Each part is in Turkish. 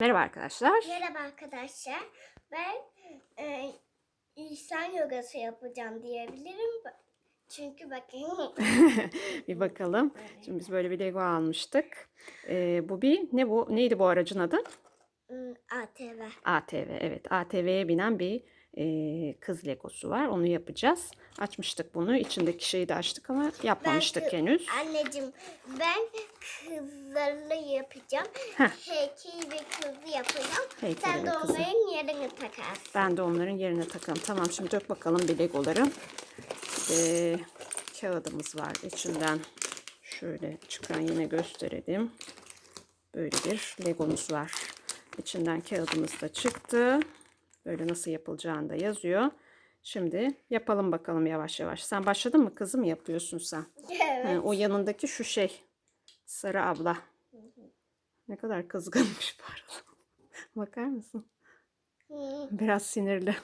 Merhaba arkadaşlar. Merhaba arkadaşlar. Ben e, insan yogası yapacağım diyebilirim. Çünkü bakın bir bakalım. Şimdi biz böyle bir Lego almıştık. Ee, bu bir ne bu? Neydi bu aracın adı? ım, ATV. ATV. Evet, ATV'ye binen bir e, kız Legosu var. Onu yapacağız. Açmıştık bunu. İçindeki şeyi de açtık ama yapmamıştık kı- henüz. Anneciğim ben kızlarla yapacağım. Heh. Heykeli ve kızı yapacağım. Heykeli Sen de kızı. onların yerini takarsın. Ben de onların yerine takalım. Tamam şimdi dök bakalım bir Legoları. Ee, kağıdımız var içinden. Şöyle çıkan yine gösterelim. Böyle bir Legomuz var. İçinden kağıdımız da çıktı. Böyle nasıl yapılacağını da yazıyor. Şimdi yapalım bakalım yavaş yavaş. Sen başladın mı kızım yapıyorsun sen? Evet. Ha, o yanındaki şu şey. Sarı abla. Ne kadar kızgınmış pardon. Bakar mısın? Hı, Biraz sinirli.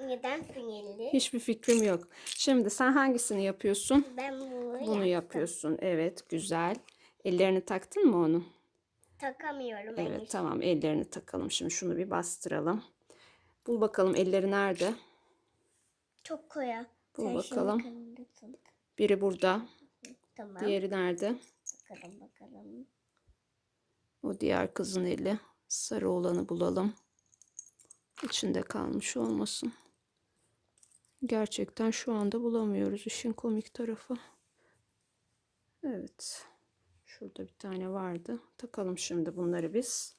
Neden sinirli? Hiçbir fikrim yok. Şimdi sen hangisini yapıyorsun? Ben bunu, Bunu yaptım. yapıyorsun. Evet, güzel. Ellerini taktın mı onu? Takamıyorum Evet, henüz. tamam. Ellerini takalım. Şimdi şunu bir bastıralım. Bul bakalım elleri nerede? Çok koya. Bul Sen bakalım. Biri burada. Tamam. Diğeri nerede? Bakalım bakalım. O diğer kızın eli. Sarı olanı bulalım. İçinde kalmış olmasın. Gerçekten şu anda bulamıyoruz işin komik tarafı. Evet. Şurada bir tane vardı. Takalım şimdi bunları biz.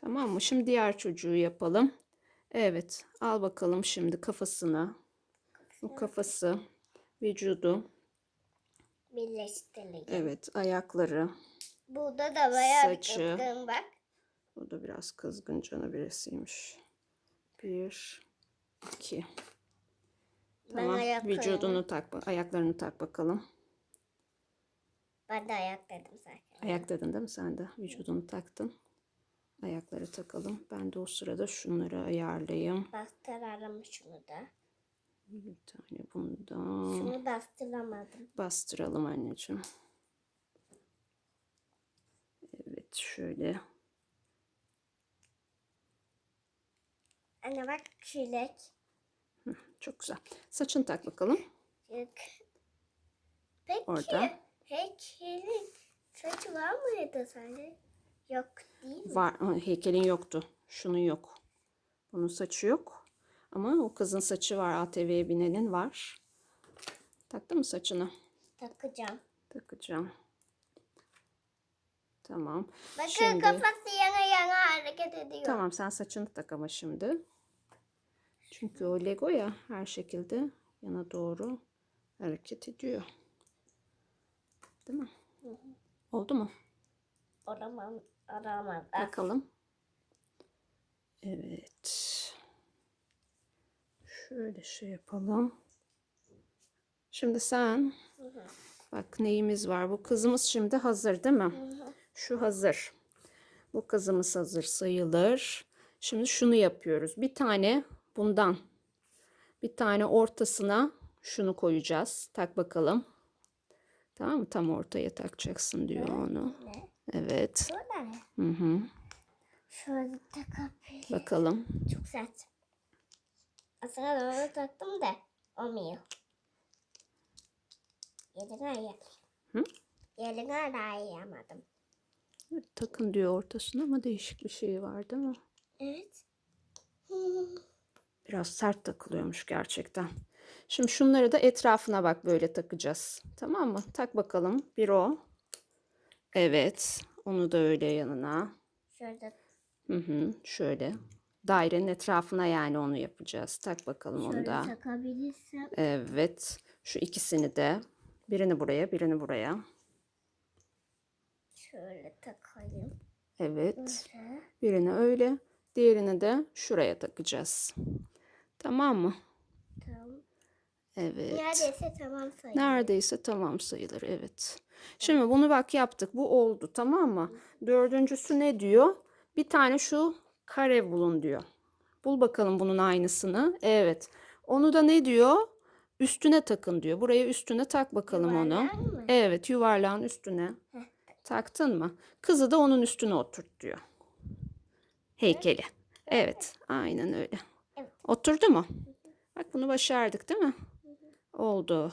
Tamam mı? Şimdi diğer çocuğu yapalım. Evet. Al bakalım şimdi kafasını. Bu kafası, vücudu, Birleştirelim. evet ayakları, Burada da bayağı bir Saçı. kızgın bak. O da biraz kızgın canı birisiymiş. Bir, iki. Tamam. ayaklarını- Vücudunu tak, ba- ayaklarını tak bakalım. Ben de ayak dedim zaten. Ayak dedin değil mi sen de? Vücudunu taktın. Ayakları takalım. Ben de o sırada şunları ayarlayayım. Bastırarım şunu da. Bir tane bundan. Şunu bastıramadım. Bastıralım anneciğim. Evet şöyle. Anne bak çilek. Çok güzel. Saçını tak bakalım. Peki. Orada. Heykelin saçı var mıydı sence? Yok değil mi? Var, heykelin yoktu. Şunun yok. Bunun saçı yok. Ama o kızın saçı var. ATV'ye binenin var. Taktı mı saçını? Takacağım. Takacağım. Tamam. Bakın Şimdi- kafası yana yana hareket ediyor. Tamam sen saçını tak ama şimdi. Çünkü o Lego ya her şekilde yana doğru hareket ediyor. Değil mi? Oldu mu? Olamam. Olamaz. Bakalım. Evet. Şöyle şey yapalım. Şimdi sen bak neyimiz var? Bu kızımız şimdi hazır değil mi? Şu hazır. Bu kızımız hazır sayılır. Şimdi şunu yapıyoruz. Bir tane bundan. Bir tane ortasına şunu koyacağız. Tak bakalım. Tamam mı? Tam ortaya takacaksın diyor onu. Evet. Bu ne? Hı hı. Şöyle takabilirim. Bakalım. Çok sert. Aslında doğru taktım da olmuyor. Yerine ayar. Hı? Yerine ayarlayamadım. Takın diyor ortasına ama değişik bir şey var değil mi? Evet. Biraz sert takılıyormuş gerçekten. Şimdi şunları da etrafına bak böyle takacağız. Tamam mı? Tak bakalım. Bir o. Evet. Onu da öyle yanına. Şöyle Hı hı. Şöyle. Dairenin etrafına yani onu yapacağız. Tak bakalım onu şöyle da. takabilirsem. Evet. Şu ikisini de. Birini buraya, birini buraya. Şöyle takayım. Evet. Böyle. Birini öyle. Diğerini de şuraya takacağız. Tamam mı? Evet. Neredeyse tamam sayılır. Neredeyse tamam sayılır evet. Şimdi bunu bak yaptık. Bu oldu tamam mı? Dördüncüsü ne diyor? Bir tane şu kare bulun diyor. Bul bakalım bunun aynısını. Evet. Onu da ne diyor? Üstüne takın diyor. Buraya üstüne tak bakalım onu. Yuvarlak mı? Evet yuvarlağın üstüne. Heh, Taktın mı? Kızı da onun üstüne oturt diyor. Heykeli. Evet, aynen öyle. Evet. Oturdu mu? Bak bunu başardık değil mi? Oldu.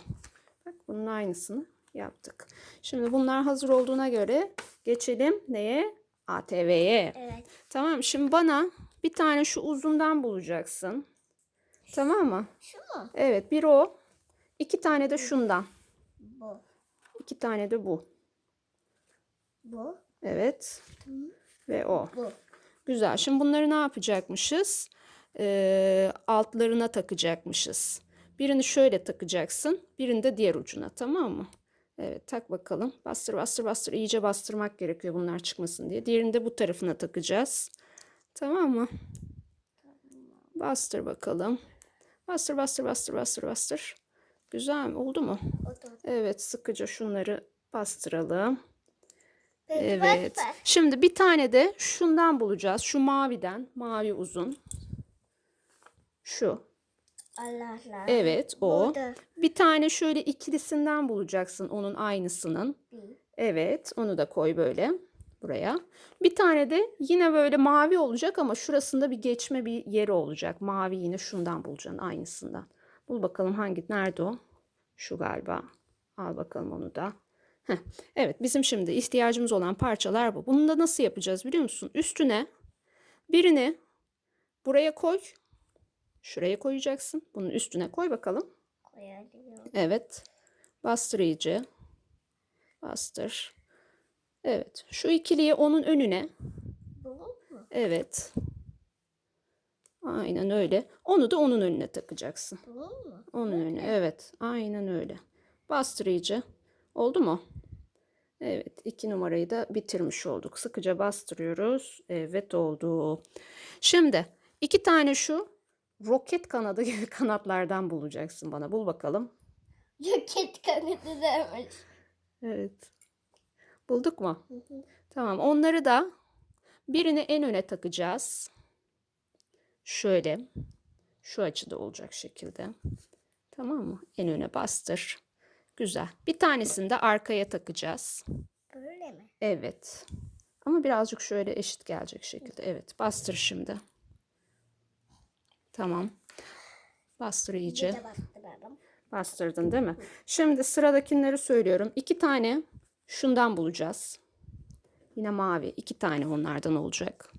Bak bunun aynısını yaptık. Şimdi bunlar hazır olduğuna göre geçelim neye? ATV'ye. Evet. Tamam şimdi bana bir tane şu uzundan bulacaksın. Tamam mı? Şu mu? Evet bir o. iki tane de şundan. Bu. iki tane de bu. Bu. Evet. Ve o. Bu. Güzel. Şimdi bunları ne yapacakmışız? Ee, altlarına takacakmışız. Birini şöyle takacaksın. Birini de diğer ucuna. Tamam mı? Evet tak bakalım. Bastır bastır bastır. İyice bastırmak gerekiyor bunlar çıkmasın diye. Diğerini de bu tarafına takacağız. Tamam mı? Bastır bakalım. Bastır bastır bastır bastır bastır. Güzel mi? Oldu mu? Otur. Evet sıkıca şunları bastıralım. Evet. Şimdi bir tane de şundan bulacağız. Şu maviden. Mavi uzun. Şu. Allah Allah. Evet o. Burada. Bir tane şöyle ikilisinden bulacaksın onun aynısının. Bir. Evet onu da koy böyle buraya. Bir tane de yine böyle mavi olacak ama şurasında bir geçme bir yeri olacak. Mavi yine şundan bulacaksın aynısından. Bul bakalım hangi nerede o? Şu galiba. Al bakalım onu da. Heh. Evet bizim şimdi ihtiyacımız olan parçalar bu. Bunu da nasıl yapacağız biliyor musun? Üstüne birini buraya koy. Şuraya koyacaksın. Bunun üstüne koy bakalım. Koyalım. Evet. Bastır iyice. Bastır. Evet. Şu ikiliyi onun önüne. Bu mu? Evet. Aynen öyle. Onu da onun önüne takacaksın. Bu mu? Onun önüne. Evet. Aynen öyle. Bastır iyice. Oldu mu? Evet. iki numarayı da bitirmiş olduk. Sıkıca bastırıyoruz. Evet oldu. Şimdi iki tane şu roket kanadı gibi kanatlardan bulacaksın bana. Bul bakalım. Roket kanadı demiş. Evet. Bulduk mu? Tamam. Onları da birini en öne takacağız. Şöyle. Şu açıda olacak şekilde. Tamam mı? En öne bastır. Güzel. Bir tanesini de arkaya takacağız. Böyle mi? Evet. Ama birazcık şöyle eşit gelecek şekilde. Evet. Bastır şimdi. Tamam. Bastır iyice. De bastıralım. Bastırdın değil mi? Şimdi sıradakileri söylüyorum. İki tane şundan bulacağız. Yine mavi. iki tane onlardan olacak.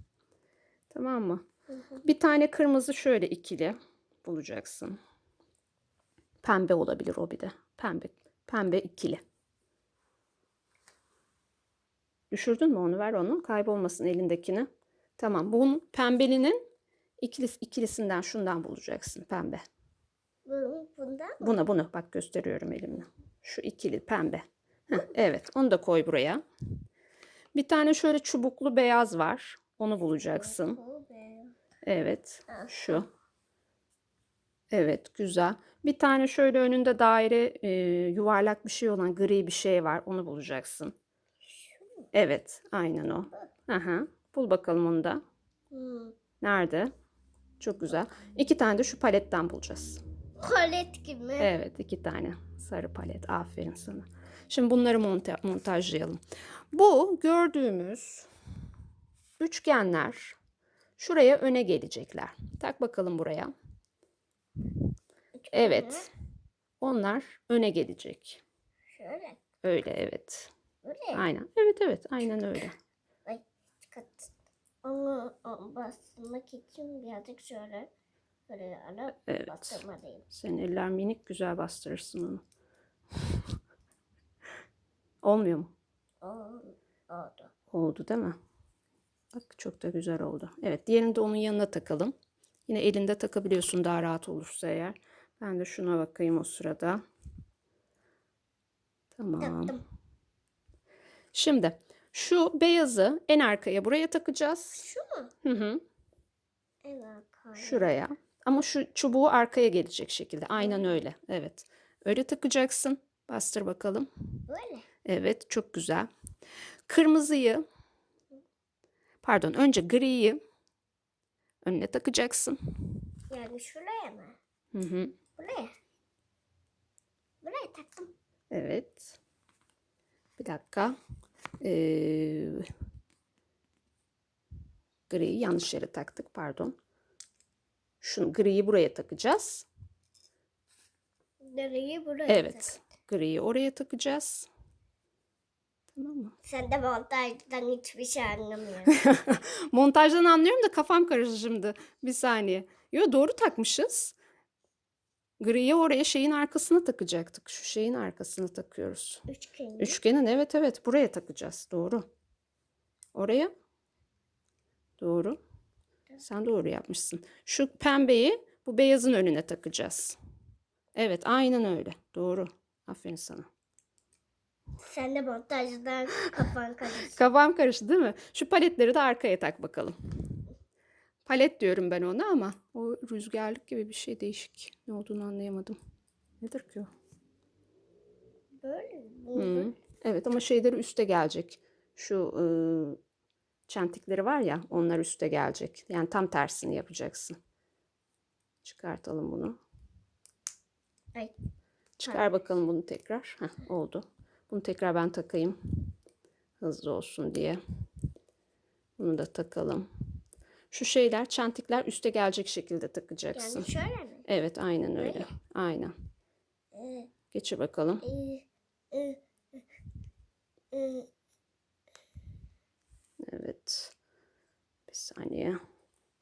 Tamam mı? Bir tane kırmızı şöyle ikili bulacaksın. Pembe olabilir o bir de. Pembe. Pembe ikili. Düşürdün mü onu? Ver onu. Kaybolmasın elindekini. Tamam. Bunun pembelinin ikilis, ikilisinden şundan bulacaksın. Pembe. Bu, bundan mı? Buna bunu bak gösteriyorum elimle. Şu ikili pembe. Heh, evet onu da koy buraya. Bir tane şöyle çubuklu beyaz var. Onu bulacaksın. Bu be. Evet şu. Evet güzel. Bir tane şöyle önünde daire e, yuvarlak bir şey olan gri bir şey var. Onu bulacaksın. Evet aynen o. Aha, bul bakalım onu da. Hmm. Nerede? Çok güzel. İki tane de şu paletten bulacağız. Palet gibi. Evet iki tane sarı palet. Aferin sana. Şimdi bunları monte montajlayalım. Bu gördüğümüz üçgenler şuraya öne gelecekler. Tak bakalım buraya. Evet. Onlar öne gelecek. Şöyle. Öyle evet. Böyle. Aynen. Evet evet aynen öyle. Ay. Onu, bastırmak için birazcık şöyle böyle alıp Evet. bastırmalıyım. Senin eller minik güzel bastırırsın onu. Olmuyor mu? Oldu. Oldu değil mi? Bak çok da güzel oldu. Evet diğerini de onun yanına takalım. Yine elinde takabiliyorsun daha rahat olursa eğer. Ben de şuna bakayım o sırada. Tamam. Taktım. Şimdi şu beyazı en arkaya buraya takacağız. Şu mu? Hı hı. En arkaya. Şuraya. Ama şu çubuğu arkaya gelecek şekilde. Aynen öyle. Evet. Öyle takacaksın. Bastır bakalım. Böyle. Evet, çok güzel. Kırmızıyı, pardon, önce griyi önüne takacaksın. Yani şuraya mı? Hı hı. Buraya. Buraya taktım. Evet. Bir dakika. Ee, griyi yanlış yere taktık pardon. Şunu griyi buraya takacağız. Nereyi buraya Evet. Griyi oraya takacağız. Tamam mı? Sen de montajdan hiçbir şey anlamıyorsun. Montajdan anlıyorum da kafam karıştı şimdi. Bir saniye. Yo doğru takmışız. Griyi oraya şeyin arkasına takacaktık. Şu şeyin arkasına takıyoruz. Üçgen. Üçgenin evet evet buraya takacağız. Doğru. Oraya. Doğru. Sen doğru yapmışsın. Şu pembeyi bu beyazın önüne takacağız. Evet aynen öyle. Doğru. Aferin sana. Sen de montajdan kafan karıştı. Kafam karıştı değil mi? Şu paletleri de arkaya tak bakalım. Palet diyorum ben ona ama o rüzgarlık gibi bir şey değişik. Ne olduğunu anlayamadım. Nedir ki o? Böyle. Hı. Evet ama şeyleri üste gelecek. Şu ıı, çentikleri var ya onlar üste gelecek. Yani tam tersini yapacaksın. Çıkartalım bunu. Ay. Çıkar bakalım bunu tekrar. Heh, oldu. Bunu tekrar ben takayım. Hızlı olsun diye. Bunu da takalım. Şu şeyler, çentikler üste gelecek şekilde takacaksın. Yani şöyle mi? Evet, aynen öyle. Böyle. Aynen. Ee, Geçir bakalım. e, e, e, Evet. Bir saniye.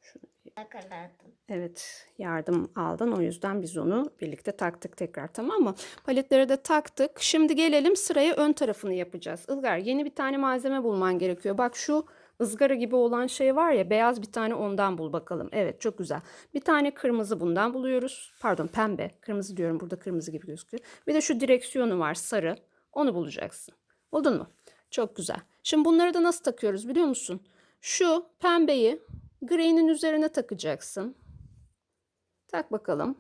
Şunu bir Yakaladım. Evet, yardım aldın. O yüzden biz onu birlikte taktık tekrar tamam mı? Paletleri de taktık. Şimdi gelelim sıraya ön tarafını yapacağız. Ilgar yeni bir tane malzeme bulman gerekiyor. Bak şu ızgara gibi olan şey var ya beyaz bir tane ondan bul bakalım. Evet çok güzel. Bir tane kırmızı bundan buluyoruz. Pardon pembe. Kırmızı diyorum burada kırmızı gibi gözüküyor. Bir de şu direksiyonu var sarı. Onu bulacaksın. Buldun mu? Çok güzel. Şimdi bunları da nasıl takıyoruz biliyor musun? Şu pembeyi grey'nin üzerine takacaksın. Tak bakalım.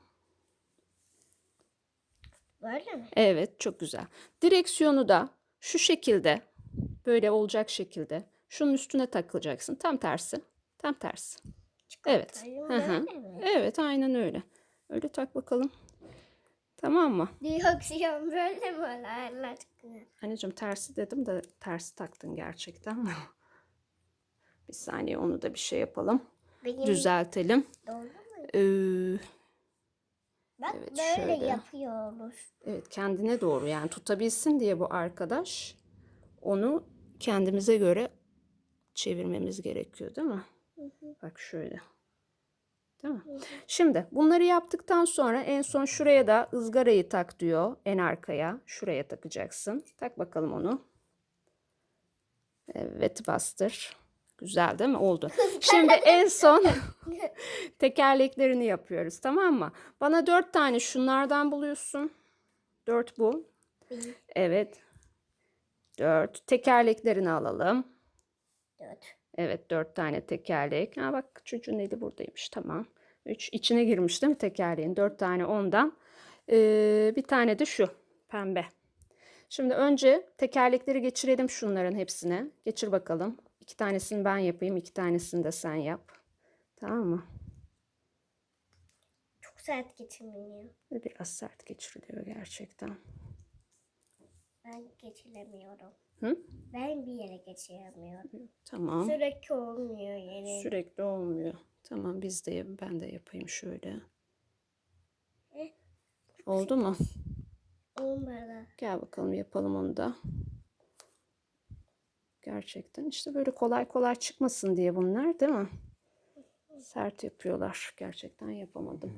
Böyle mi? Evet, çok güzel. Direksiyonu da şu şekilde, böyle olacak şekilde şunun üstüne takılacaksın. Tam tersi. Tam tersi. Evet. Hı? Evet, aynen öyle. Öyle tak bakalım. Tamam mı? Direksiyon böyle mi olur Allah aşkına? Anneciğim tersi dedim de tersi taktın gerçekten. bir saniye onu da bir şey yapalım. Benim Düzeltelim. doğru mu? Ee, Bak Evet, böyle şöyle. yapıyoruz. Evet kendine doğru yani tutabilsin diye bu arkadaş onu kendimize göre çevirmemiz gerekiyor değil mi? Bak şöyle. Değil mi? Şimdi bunları yaptıktan sonra en son şuraya da ızgarayı tak diyor en arkaya. Şuraya takacaksın. Tak bakalım onu. Evet bastır. Güzel değil mi? Oldu. Şimdi en son tekerleklerini yapıyoruz tamam mı? Bana dört tane şunlardan buluyorsun. Dört bu. Evet. Dört. Tekerleklerini alalım. Dört. Evet dört tane tekerlek. Ha bak çocuğun eli buradaymış tamam. Üç içine girmiş değil mi tekerleğin? Dört tane ondan. Ee, bir tane de şu pembe. Şimdi önce tekerlekleri geçirelim şunların hepsine. Geçir bakalım. İki tanesini ben yapayım, iki tanesini de sen yap. Tamam mı? Çok sert geçirmiyor. Biraz sert geçiriliyor gerçekten. Ben geçiremiyorum. Hı? Ben bir yere geçiremiyorum. Tamam. Sürekli olmuyor yere. Sürekli olmuyor. Tamam biz de ben de yapayım şöyle. Eh. Oldu mu? Olmadı. Gel bakalım yapalım onu da. Gerçekten işte böyle kolay kolay çıkmasın diye bunlar değil mi? Sert yapıyorlar. Gerçekten yapamadım.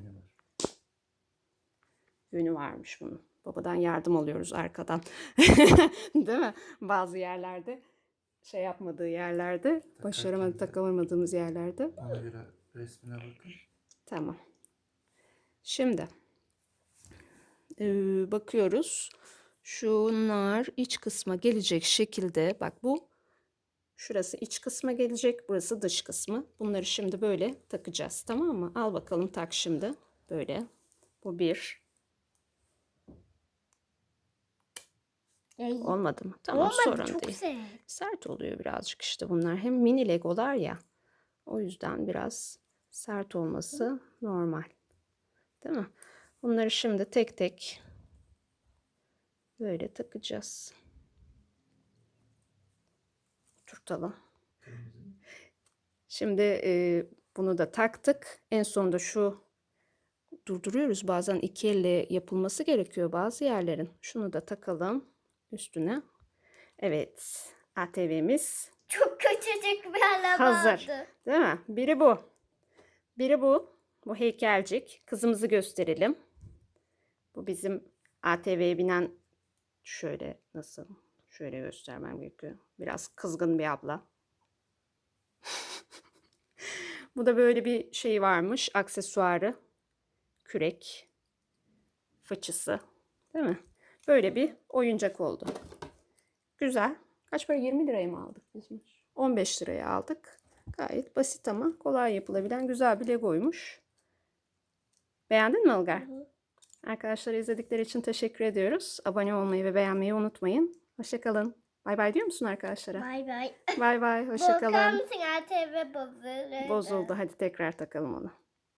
Yönü varmış bunun. Babadan yardım alıyoruz arkadan. değil mi? Bazı yerlerde şey yapmadığı yerlerde, başaramadık, takılamadığımız yerlerde Ona göre resmine bakın. Tamam. Şimdi bakıyoruz. Şunlar iç kısma gelecek şekilde bak bu şurası iç kısma gelecek burası dış kısmı. Bunları şimdi böyle takacağız tamam mı? Al bakalım tak şimdi böyle. Bu bir. Ey, Olmadı mı? Tamam olmadı sorun çok değil. sert. Sert oluyor birazcık işte bunlar. Hem mini legolar ya. O yüzden biraz sert olması normal. Değil mi? Bunları şimdi tek tek böyle takacağız. oturtalım. Şimdi e, bunu da taktık. En sonunda şu durduruyoruz. Bazen iki elle yapılması gerekiyor bazı yerlerin. Şunu da takalım üstüne. Evet. ATV'miz Çok küçücük bir araba Hazır. Değil mi? Biri bu. Biri bu. Bu heykelcik. Kızımızı gösterelim. Bu bizim ATV'ye binen şöyle nasıl? Şöyle göstermem gerekiyor. Biraz kızgın bir abla. bu da böyle bir şey varmış. Aksesuarı. Kürek. Fıçısı. Değil mi? Böyle bir oyuncak oldu. Güzel. Kaç para? 20 liraya mı aldık biz bunu? 15 liraya aldık. Gayet basit ama kolay yapılabilen güzel bir Lego'ymuş. Beğendin mi Ilgar? Arkadaşlar izledikleri için teşekkür ediyoruz. Abone olmayı ve beğenmeyi unutmayın. Hoşçakalın. Bay bay diyor musun arkadaşlara? Bay bay. Bay bay. Hoşçakalın. bozuldu. Bozuldu. Hadi tekrar takalım onu.